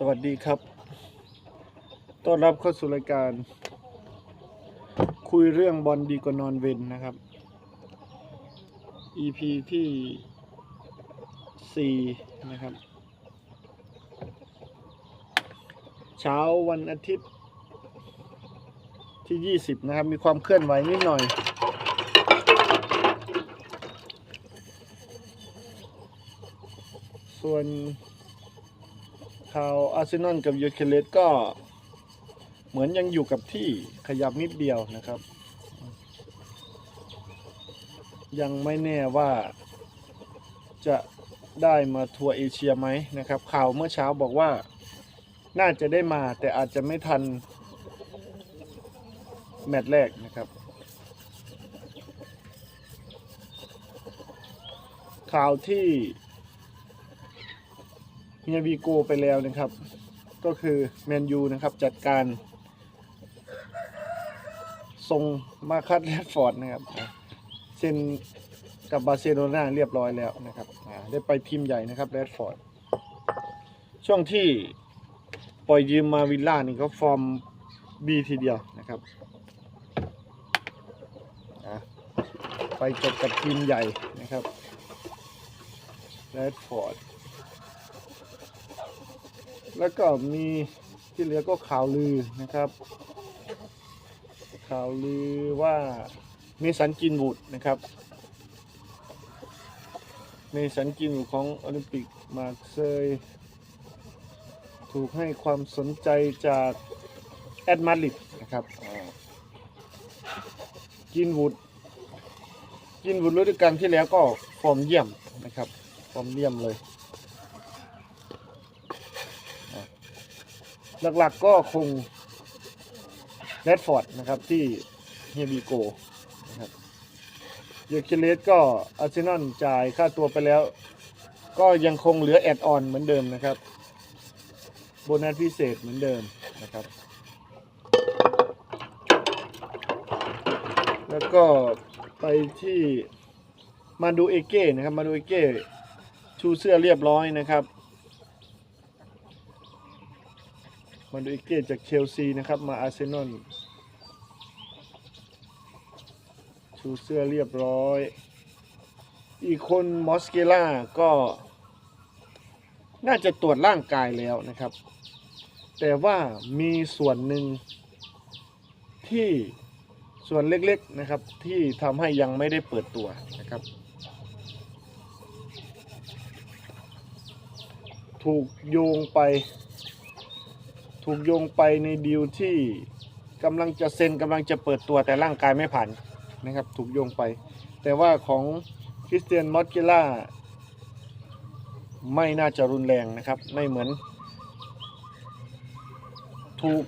สวัสดีครับ ต้อนรับเข้าสู่รายการ คุยเรื่องบอลดีกว่านอนเวนนะครับ EP ที่4นะครับ เช้าวันอาทิตย์ที่ 20 นะครับ มีความเคลื่อนไหวนิดหน่อยส่วนาวอาร์เซนอลกับยูเคเลสก็เหมือนยังอยู่กับที่ขยับนิดเดียวนะครับ ยังไม่แน่ว่าจะได้มาทัวร์เอเชียไหมนะครับ ข่าวเมื่อเช้าบอกว่าน่าจะได้มาแต่อาจจะไม่ทัน แมตช์แรกนะครับ ข่าวที่ เฮียวีโกไปแล้วนะครับ ก็คือแมนยูนะครับจัดการส่งมาคัดแรดฟอร์ดนะครับเซ็นกับบาร์เซโลนาเรียบร้อยแล้วนะครับได้ไปทีมใหญ่นะครับแรดฟอร์ดช่วงที่ปล่อยยืมมาวิลล่านี่ก็ฟอร์มดีทีเดียวนะครับไปจบกับทีมใหญ่นะครับแรดฟอร์ด แล้วก็มีที่เหลือก็ข่าวลือนะครับ ข่าวลือว่าเมสันกินบูดนะครับเมสันกินบูดของโอลิมปิกมาเซยถูกให้ความสนใจจากแอดมาริดนะครับกินวูดกินวูดฤดูกาลที่แล้วก็ฟอร์มเยี่ยมนะครับ ฟอร์มเยี่ยมเลย หลักๆก็คงแรดฟอร์ดนะครับที่เฮบิโกนะครับเยอร์คิเลสก็อาร์เซนอลจ่ายค่าตัวไปแล้ว ก็ยังคงเหลือแอดออนเหมือนเดิมนะครับ โบนัสพิเศษเหมือนเดิมนะครับ แล้วก็ไปที่มาดูเอเก้นะครับมาดูเอเก้ชูเสื้อเรียบร้อยนะครับ มาดูอีเกตจากเชลซีนะครับมาอาร์เซนอลชูเสื้อเรียบร้อย อีกคนมอสเกล่าก็ น่าจะตรวจร่างกายแล้วนะครับ แต่ว่ามีส่วนหนึ่งที่ส่วนเล็กๆนะครับที่ทำให้ยังไม่ได้เปิดตัวนะครับ ถูกโยงไป ถูกโยงไปในดีลที่กำลังจะเซ็นกำลังจะเปิดตัวแต่ร่างกายไม่ผ่านนะครับถูกโยงไป แต่ว่าของคริสเตียนมอสเกล่าไม่น่าจะรุนแรงนะครับไม่เหมือน ถูก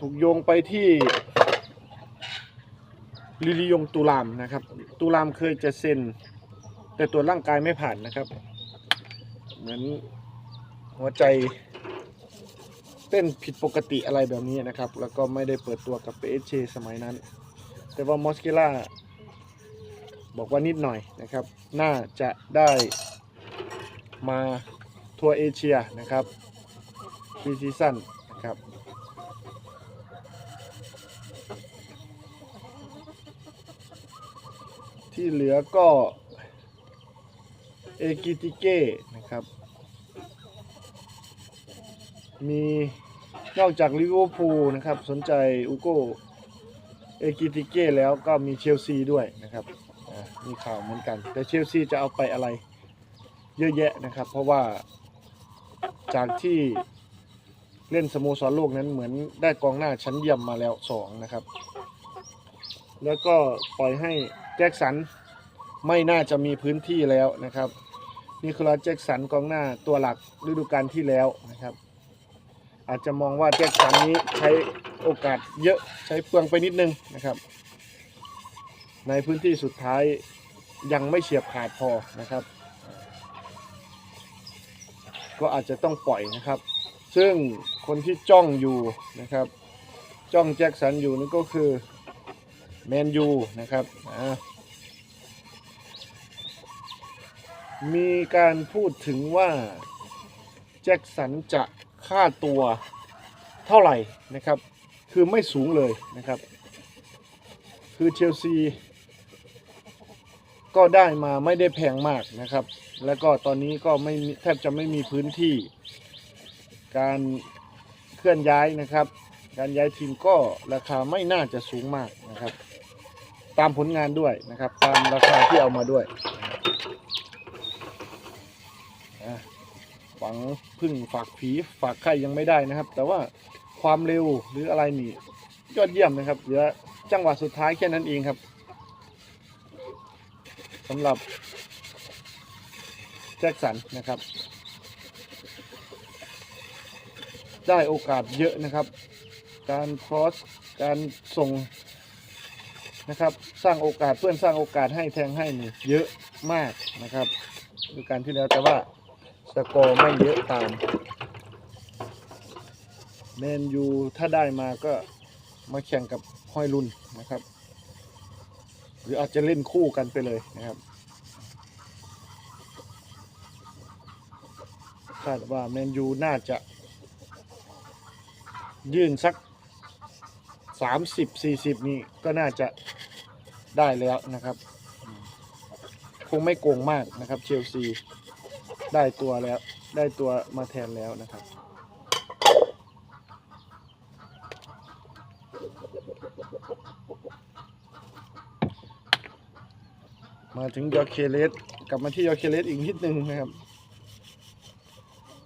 ถูกโยงไปที่ลิลิยงตุลามนะครับ ตุลามเคยจะเซ็น แต่ตัวร่างกายไม่ผ่านนะครับ เหมือนหัวใจ ต้นผิดปกติอะไรแบบนี้นะครับ แล้วก็ไม่ได้เปิดตัวกับเปเชสมัยนั้น แต่ว่ามอสเกล่าบอกว่านิดหน่อยนะครับ น่าจะได้มาทัวร์เอเชียนะครับปีซีซั่นนะครับที่เหลือก็เอกิติเก้นะครับ มี นอกจากลิเวอร์พูลนะครับ สนใจอุโกเอกิติเก้แล้วก็มีเชลซีด้วยนะครับมีข่าวเหมือนกัน แต่เชลซีจะเอาไปอะไรเยอะแยะนะครับ เพราะว่าจากที่เล่นสโมสรโลกนั้นเหมือนได้กองหน้าชั้นเยี่ยมมาแล้วสองนะครับ แล้วก็ปล่อยให้แจ็คสันไม่น่าจะมีพื้นที่แล้วนะครับนิโคลัสแจ็คสันกองหน้าตัวหลักฤดูกาลที่แล้วนะครับ อาจจะมองว่าแจ็คสันนี้ใช้โอกาสเยอะใช้เปลืองไปนิดนึงนะครับ ในพื้นที่สุดท้ายยังไม่เฉียบขาดพอนะครับ ก็อาจจะต้องปล่อยนะครับ ซึ่งคนที่จ้องอยู่นะครับ จ้องแจ็คสันอยู่นั่นก็คือแมนยูนะครับมีการพูดถึงว่าแจ็คสันจะ ค่าตัวเท่าไหร่นะครับ คือไม่สูงเลยนะครับ คือเชลซีก็ได้มาไม่ได้แพงมากนะครับ แล้วก็ตอนนี้ก็ไม่แทบจะไม่มีพื้นที่ การเคลื่อนย้ายนะครับ การย้ายทีมก็ราคาไม่น่าจะสูงมากนะครับ ตามผลงานด้วยนะครับ ตามราคาที่เอามาด้วยอะ หวังพึ่งฝากผีฝากไข่ยังไม่ได้นะครับ แต่ว่าความเร็วหรืออะไรนี่ยอดเยี่ยมนะครับเหลือจังหวะสุดท้ายแค่นั้นเองครับสำหรับแจ็คสันนะครับ ได้โอกาสเยอะนะครับ การครอสการส่งนะครับ สร้างโอกาสเพื่อนสร้างโอกาสให้แทงให้นี่เยอะมากนะครับดูการที่แล้วแต่ว่า สกอร์ไม่เยอะตามแมนยูถ้าได้มาก็มาแข่งกับห้อยรุ่นนะครับ หรืออาจจะเล่นคู่กันไปเลยนะครับคาดว่าแมนยูน่าจะยื่นสักสามสิบสี่สิบนี่ก็น่าจะได้แล้วนะครับ คงไม่โกงมากนะครับเชลซี ได้ตัวแล้ว ได้ตัวมาแทนแล้วนะครับ มาถึงยอเคเลสกลับมาที่ยอเคเลสอีกนิดนึงนะครับ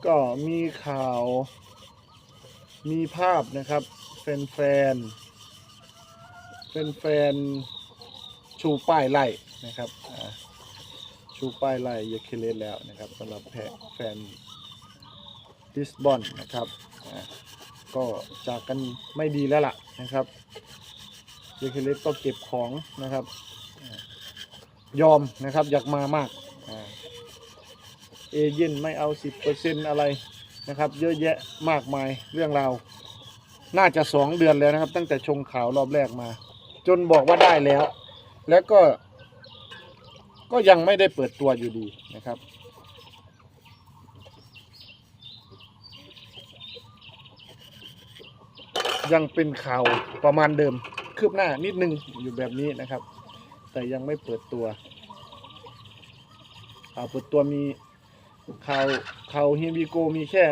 ก็มีข่าว มีภาพนะครับแฟนแฟนแฟนแฟนชูป้ายไล่นะครับ ชูป้ายไล่ยาเคเลสแล้วนะครับสำหรับแพแฟนลิสบอนนะครับก็จากกันไม่ดีแล้วล่ะนะครับยาเคเลสก็เก็บของนะครับ ยอมนะครับอยากมามากเอเย่นไม่เอา10%อะไรนะครับเยอะแยะมากมายเรื่องราวน่าจะสองเดือนแล้วนะครับ ตั้งแต่ชงข่าวรอบแรกมา จนบอกว่าได้แล้ว แล้วก็ ก็ยังไม่ได้เปิดตัวอยู่ดีนะครับ ยังเป็นข่าวประมาณเดิมคืบหน้านิดนึงอยู่แบบนี้นะครับ แต่ยังไม่เปิดตัวข่าวเปิดตัวมีข่าวข่าวฮิมิโกมีแค่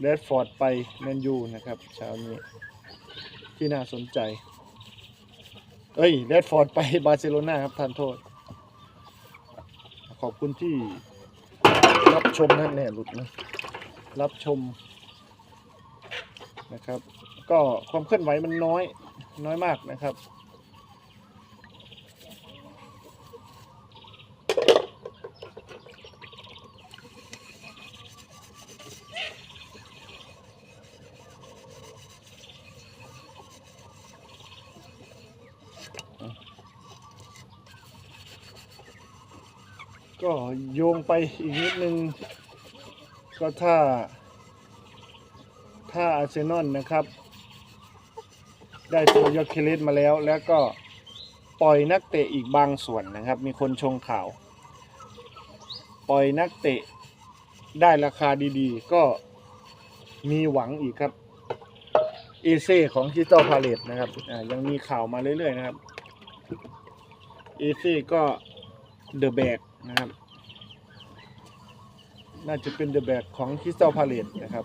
เรดฟอร์ดไปแมนยูนะครับเช้านี้ที่น่าสนใจ เอ้ยเรดฟอร์ดไปบาร์เซโลนาครับท่านโทษ ขอบคุณที่รับชมนั่นแน่หลุดนะรับชมนะครับ ก็ความเคลื่อนไหวมันน้อยน้อยมากนะครับ ก็โยง ไปอีกนิดนึง ก็ถ้า ถ้าอาร์เซนอลนะครับ ได้ตัวยอร์เคเลสมาแล้ว แล้วก็ปล่อยนักเตะอีกบางส่วนนะครับ มีคนชงข่าว ปล่อยนักเตะได้ราคาดีๆ ก็มีหวังอีกครับเอเซ่ของคิสตัลพาเลตนะครับยังมีข่าวมาเรื่อยๆนะครับเอเซ่ก็เดอะแบกนะครับ น่าจะเป็นเดอะแบกของคริสตัลพาเลตนะครับ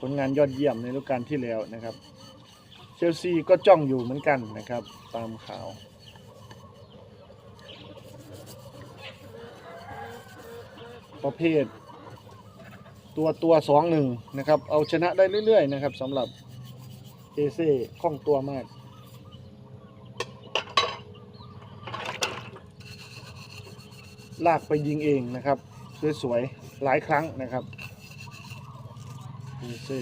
ผลงานยอดเยี่ยมในฤดูกาลที่แล้วนะครับ เชลซีก็จ้องอยู่เหมือนกันนะครับ ตามข่าวประเภท ตัวตัวสองหนึ่งนะครับ เอาชนะได้เรื่อย ๆ นะครับสำหรับเอเซ่คล่องตัวมาก ลากไปยิงเองนะครับสวยๆหลายครั้งนะครับดูซิ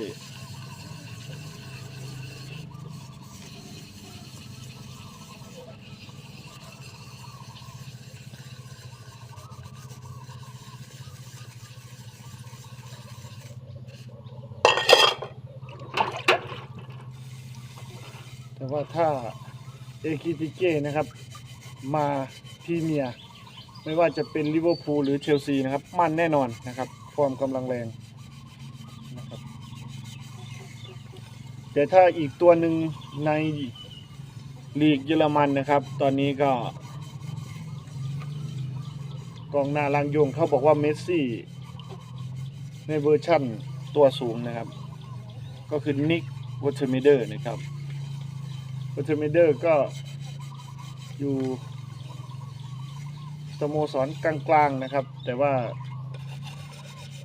แต่ว่าถ้าเอกิติเก้นะครับ มาพรีเมีย ไม่ว่าจะเป็นลิเวอร์พูลหรือเชลซีนะครับ มั่นแน่นอนนะครับฟอร์มกำลังแรงนะครับแต่ถ้าอีกตัวหนึ่งในลีกเยอรมันนะครับ ตอนนี้ก็กองหน้าลังยงเขาบอกว่าเมสซี่ในเวอร์ชั่นตัวสูงนะครับ ก็คือนิกวอเทอร์เมเดอร์นะครับวอเทอร์เมเดอร์ก็อยู่ สโมสรกลางๆนะครับ แต่ว่า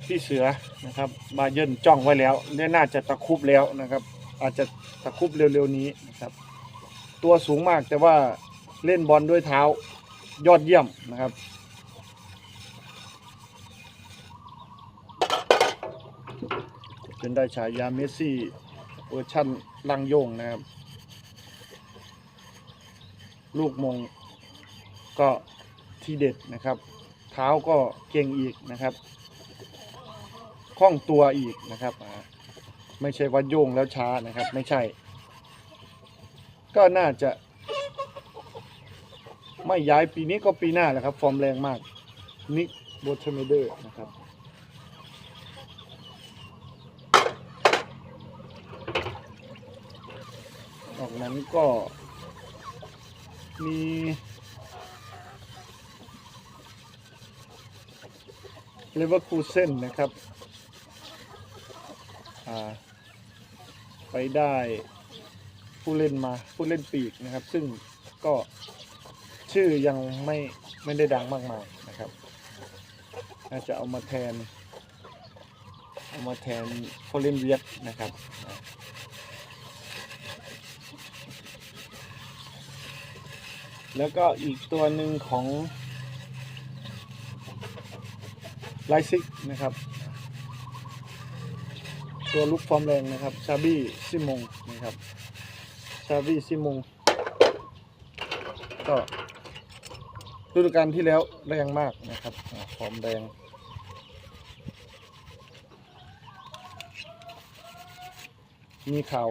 พี่เสือนะครับบาเยินจ้องไว้แล้วเนี่ยน่าจะตะคุบแล้วนะครับ อาจจะตะคุบเร็วๆนี้นะครับ ตัวสูงมากแต่ว่าเล่นบอลด้วยเท้ายอดเยี่ยมนะครับจนได้ฉายาเมสซี่เวอร์ชั่นลังโยงนะครับ ลูกมงก็ ทีเด็ดนะครับ เท้าก็เก่งอีกนะครับคล่องตัวอีกนะครับไม่ใช่ว่าโยงแล้วช้านะครับ ไม่ใช่ ก็น่าจะ ไม่ย้ายปีนี้ก็ปีหน้าแหละครับ ฟอร์มแรงมากนิกโบทเมเดอร์นะครับนอกนั้นก็มี เลเวอร์คูเซนนะครับ ไปได้ผู้เล่นมาผู้เล่นปีกนะครับ ซึ่งก็ชื่อยังไม่ไม่ได้ดังมากมายนะครับน่าจะเอามาแทน เอามาแทนผู้เล่นเวียดนะครับแล้วก็อีกตัวหนึ่งของ ไลซิกนะครับ ตัวลุกฟอร์มแรงนะครับชาบี้ซิมงนะครับชาบี้ซิมงก็ฤดูกาลที่แล้วแรงมากนะครับฟอร์มแรงมีข่าว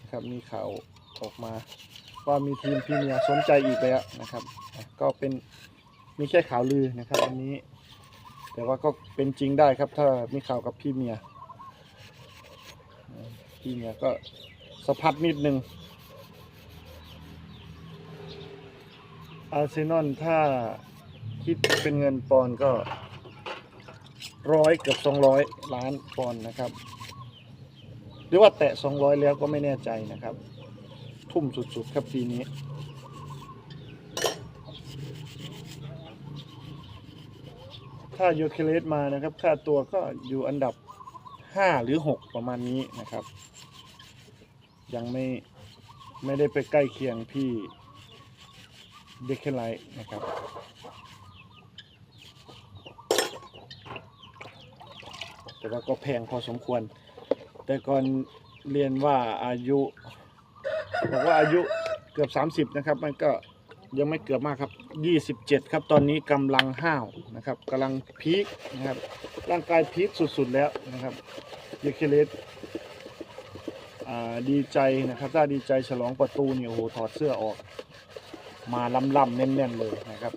นะครับมีข่าวออกมาว่ามีทีมพรีเมียร์สนใจอีกแล้วนะครับ ก็เป็นมีแค่ข่าวลือนะครับอันนี้ แต่ว่าก็เป็นจริงได้ครับ ถ้ามีข่าวกับพรีเมียร์อ่เมียก็สะพัดนิดนึง อาร์เซนอลถ้าคิดเป็นเงินปอนก็ร้อยเกือบสองร้อยล้านปอนนะครับ หรือว่าแตะสองร้อยแล้วก็ไม่แน่ใจนะครับ ทุ่มสุดๆครับปีนี้ ถ้าโยเคเลสมานะครับค่าตัวก็อยู่อันดับ 5 หรือ 6 ประมาณนี้นะครับ ยังไม่ไม่ได้ไปใกล้เคียงพี่เดคเคไลท์นะครับแต่ว่าก็แพงพอสมควร แต่ก่อนเรียนว่าอายุบอกว่าอายุเกือบ 30 นะครับ มันก็ยังไม่เกือบมากครับ 27 ครับตอนนี้กำลังห้าวนะครับกำลังพีคนะครับร่างกายพีคสุดๆแล้วนะครับเยเคเลสดีใจนะครับถ้าดีใจฉลองประตูเนี่ยโอ้โหถอดเสื้อออก มาล่ำๆแน่นๆเลยนะครับ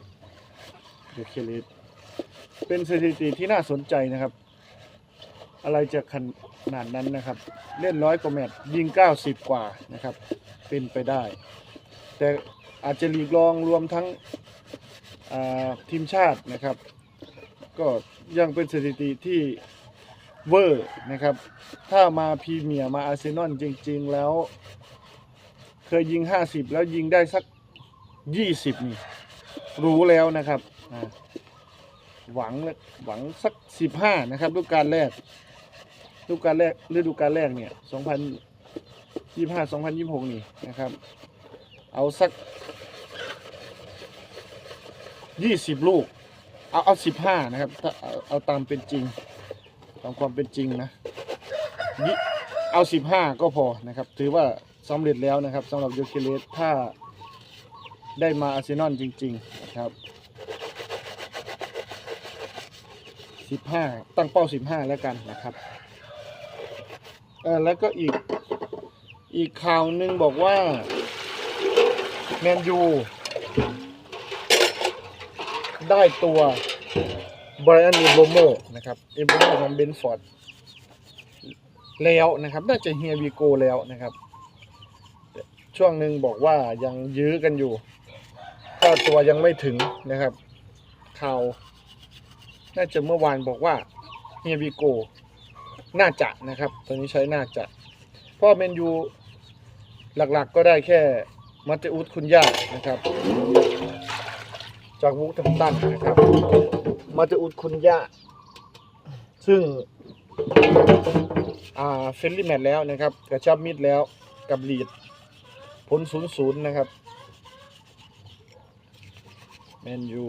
เยเคเลสเป็นสถิติที่น่าสนใจนะครับ อะไรจะขนาดนั้นนะครับ เล่นร้อยกว่าแมตช์ยิง 90 กว่านะครับ เป็นไปได้ แต่อาจจะหลีกรองรวมทั้ง ทีมชาตินะครับ ก็ยังเป็นสถิติที่เวอร์นะครับ ถ้ามาพรีเมียร์มาอาร์เซนอลจริง ๆ แล้ว เคยยิง 50 แล้วยิงได้สัก 20 นี่ รู้แล้วนะครับ หวังหวังสัก 15 นะครับฤดูกาลแรกฤดูกาลแรกฤดูกาลแรกเนี่ย 2025 2026 นี่นะครับ เอาสัก 20ลูก เอาเอา15นะครับ ถ้าเอาเอาตามเป็นจริง ตามความเป็นจริงนะยิเอา15ก็พอนะครับ ถือว่าสำเร็จแล้วนะครับสำหรับยูเคเลสถ้าได้มาอาร์เซนอลจริง ๆ นะครับ15ตั้งเป้า15แล้วกันนะครับเออแล้วก็อีกอีกข่าวหนึ่งบอกว่าแมนยู ได้ตัวไบรอันเอโบโมนะครับเอโบโมของเบนฟอร์ดแล้วนะครับ น่าจะเฮียวีโกแล้วนะครับ ช่วงหนึ่งบอกว่ายังยื้อกันอยู่ก็ตัวยังไม่ถึงนะครับข่าวน่าจะเมื่อวานบอกว่าเฮียวีโกน่าจะนะครับตอนนี้ใช้น่าจะเพราะเมนยูหลักๆก็ได้แค่มัตเตอุสคุณย่านะครับ จากวุกทัมตันนะครับมัตเตอุสคุณย่าซึ่งอ่าเฟรนลี่แมตแล้วนะครับ กระชับมิดแล้วกับลีดผลศูนย์ศูนย์นะครับแมนยู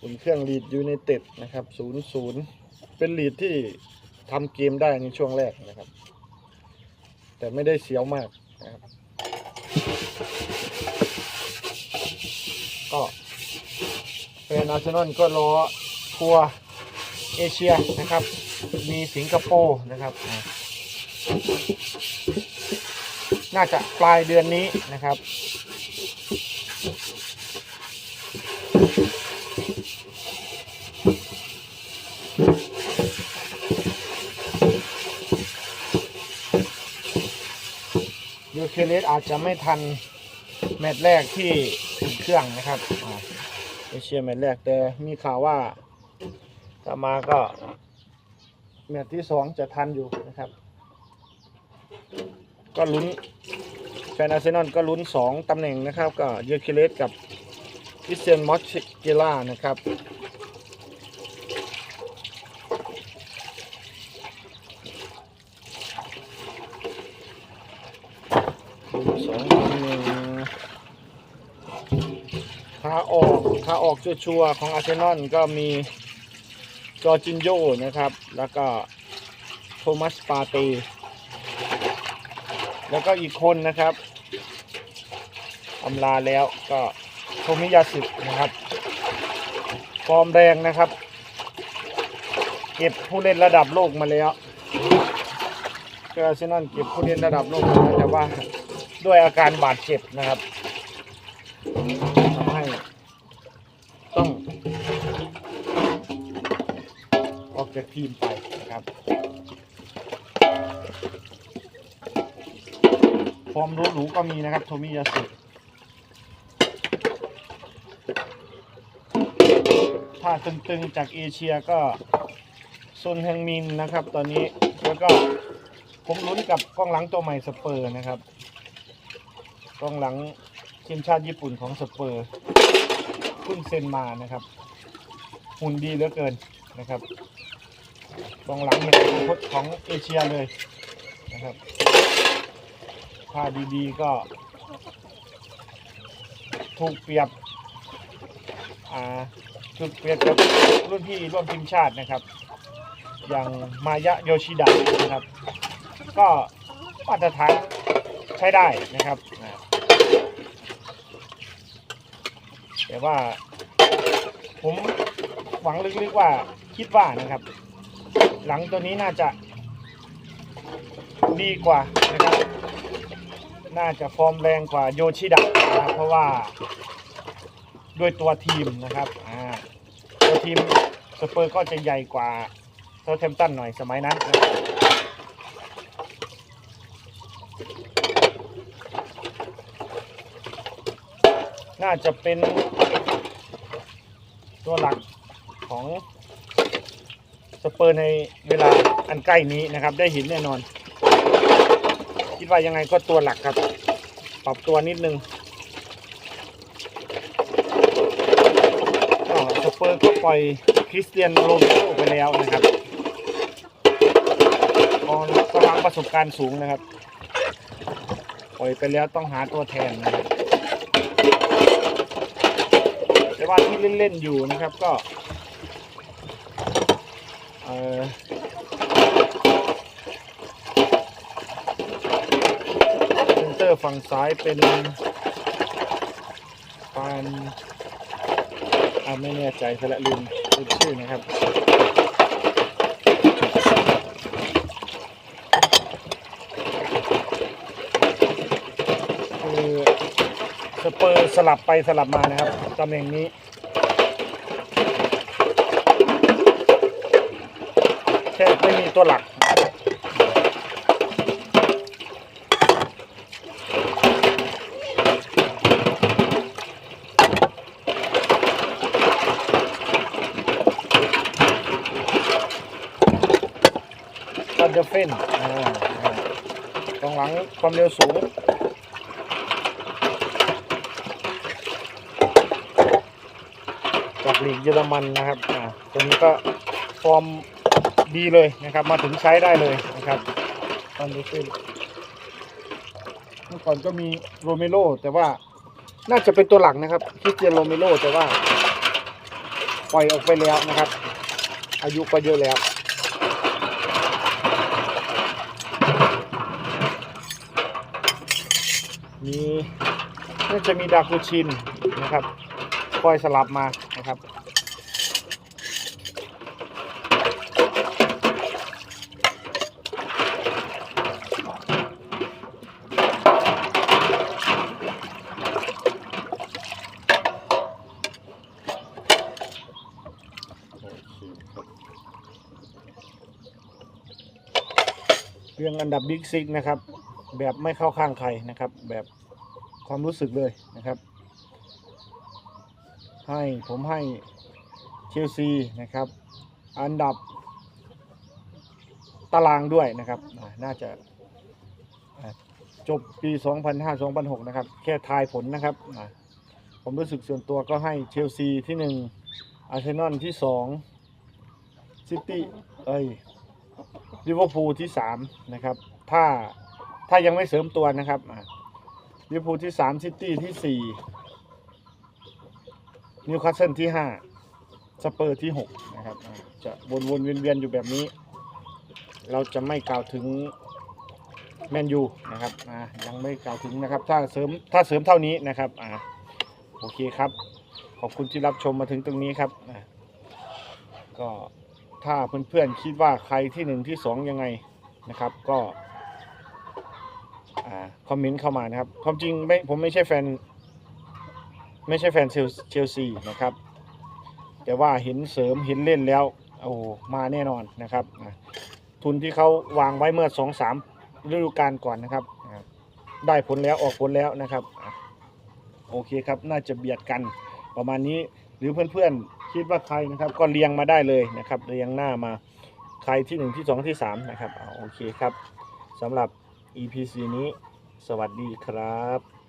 อุ่นเครื่องลีดยูไนเต็ดนะครับศูนย์ศูนย์เป็นลีดที่ทำเกมได้ในช่วงแรกนะครับ แต่ไม่ได้เสียวมากนะครับ ก็แฟ นอาร์เซนอลก็รอทัวร์เอเชียนะครับ มีสิงคโปร์นะครับ น่าจะปลายเดือนนี้นะครับ ยูเคเลสอาจจะไม่ทัน แมตช์แรกที่อุ่นเครื่องนะครับ เอเชียแมตช์แรกแต่มีข่าวว่าถ้ามาก็แมตช์ที่สองจะทันอยู่นะครับ ก็ลุ้นแฟนอาร์เซนอลก็ลุ้นสองตำแหน่งนะครับ ก็เยอร์คิเลสกับคริสเตียนมอสเกล่านะครับ ลุ้นสองตำแหน่งขาออกขาออ กชัวร์ๆของอาร์เซนอลก็มีจอจินโยนะครับ แล้วก็โทมัสปาเตแล้วก็อีกคนนะครับอำลาแล้วก็โทมิยาสึนะครับ ฟอร์มแรงนะครับ เก็บผู้เล่นระดับโลกมาแล้วก็อาร์เซนอลเก็บผู้เล่นระดับโลกมาแล้วแต่ว่าด้วยอาการบาดเจ็บนะครับทำให้ต้อง ออกจากทีมไปนะครับฟอร์มรู้หรูก็มีนะครับโทมิยาสุถ้าตึงๆจากเอเชียก็ซุนเฮงมินนะครับตอนนี้แล้วก็ผมลุ้นกับกล้องหลังตัวใหม่สเปอร์นะครับกล้องหลังทีมชาติญี่ปุ่นของสเปอร์เพิ่งเซ็นมานะครับ หุ่นดีเหลือเกินนะครับ กองหลังเป็นอนาคตของเอเชียเลยนะครับ ถ้าดีๆก็ ถูกเปรียบอ่าถูกเปรียบกับรุ่นพี่ร่วมทีมชาตินะครับ อย่างมายะโยชิดะนะครับ ก็มาตรฐานใช้ได้นะครับ แต่ว่าผมหวังลึกๆว่าคิดว่านะครับ หลังตัวนี้น่าจะดีกว่านะครับ น่าจะฟอร์มแรงกว่าโยชิดะนะครับเพราะว่าด้วยตัวทีมนะครับอ่าตัวทีมสเปอร์ก็จะใหญ่กว่าเซาเทมตันหน่อยสมัยนั้นนะน่าจะเป็นตัวหลักของ สเปอร์ในเวลาอันใกล้นี้นะครับ ได้เห็นแน่นอน คิดว่ายังไงก็ตัวหลักครับ ปรับตัวนิดนึงสเปอร์ก็ปล่อยคริสเตียนโรนัลโดไปแล้วนะครับกองกำลังประสบการณ์สูงนะครับ ปล่อยไปแล้วต้องหาตัวแทนนะครับแต่ว่าที่เล่น ๆ อยู่นะครับก็ เอ่อเซนเตอร์ฝั่งซ้ายเป็นปานอาไม่แน่ใจซะละลืมลืมชื่อนะครับคือสเปอร์สลับไปสลับมานะครับตำแหน่งนี้ แท ค่ ไม่มีตัวหลักตันเดอร์เฟนอ่าอ่ากองหลังความเร็วสูงจากลีกเยอรมันนะครับ อ่าตัวนี้ก็ฟอร์ม ดีเลยนะครับ มาถึงใช้ได้เลยนะครับตันเดอร์เฟนเมื่อก่อนก็มีโรเมโรแต่ว่าน่าจะเป็นตัวหลักนะครับคริสเตียนโรเมโรแต่ว่า ปล่อยออกไปแล้วนะครับ อายุก็เยอะแล้วมีน่าจะมีดาคูชินนะครับ คอยสลับมานะครับ ดับบิ๊กซิกนะครับ แบบไม่เข้าข้างใครนะครับ แบบความรู้สึกเลยนะครับ ให้ผมให้เชลซีนะครับ อันดับตารางด้วยนะครับ น่าจะจบปี 2005-2006 นะครับ แค่ทายผลนะครับ ผมรู้สึกส่วนตัวก็ให้เชลซีที่ 1 อาร์เซนอลที่ 2 ซิตี้ เอ้ย ลิเวอร์พูลที่3นะครับ ถ้าถ้ายังไม่เสริมตัวนะครับลิเวอร์พูลที่3ซิตี้ที่4นิวคาสเซิลที่5สเปอร์ที่6นะครับ จะวนวนๆเวียนเวียนๆอยู่แบบนี้ เราจะไม่กล่าวถึงแมนยูนะครับยังไม่กล่าวถึงนะครับ ถ้าเสริมถ้าเสริมเท่านี้นะครับอโอเคครับ ขอบคุณที่รับชมมาถึงตรงนี้ครับก็ ถ้าเพื่อนๆคิดว่าใครที่หนึ่งที่สองยังไงนะครับ ก็คอมเมนต์เข้ามานะครับ ความจริงไม่ผมไม่ใช่แฟน ไม่ใช่แฟนเชลเชลซีนะครับ แต่ว่าเห็นเสริมเห็นเล่นแล้วโอ้มาแน่นอนนะครับทุนที่เขาวางไว้เมื่อสองสามฤดูกาลก่อนนะครับ ได้ผลแล้วออกผลแล้วนะครับ โอเคครับ น่าจะเบียดกันประมาณนี้หรือเพื่อนๆ คิดว่าใครนะครับ ก็เรียงมาได้เลยนะครับ เรียงหน้ามาใครที่หนึ่งที่สองที่สามนะครับอะโอเคครับสำหรับ EP นี้ สวัสดีครับ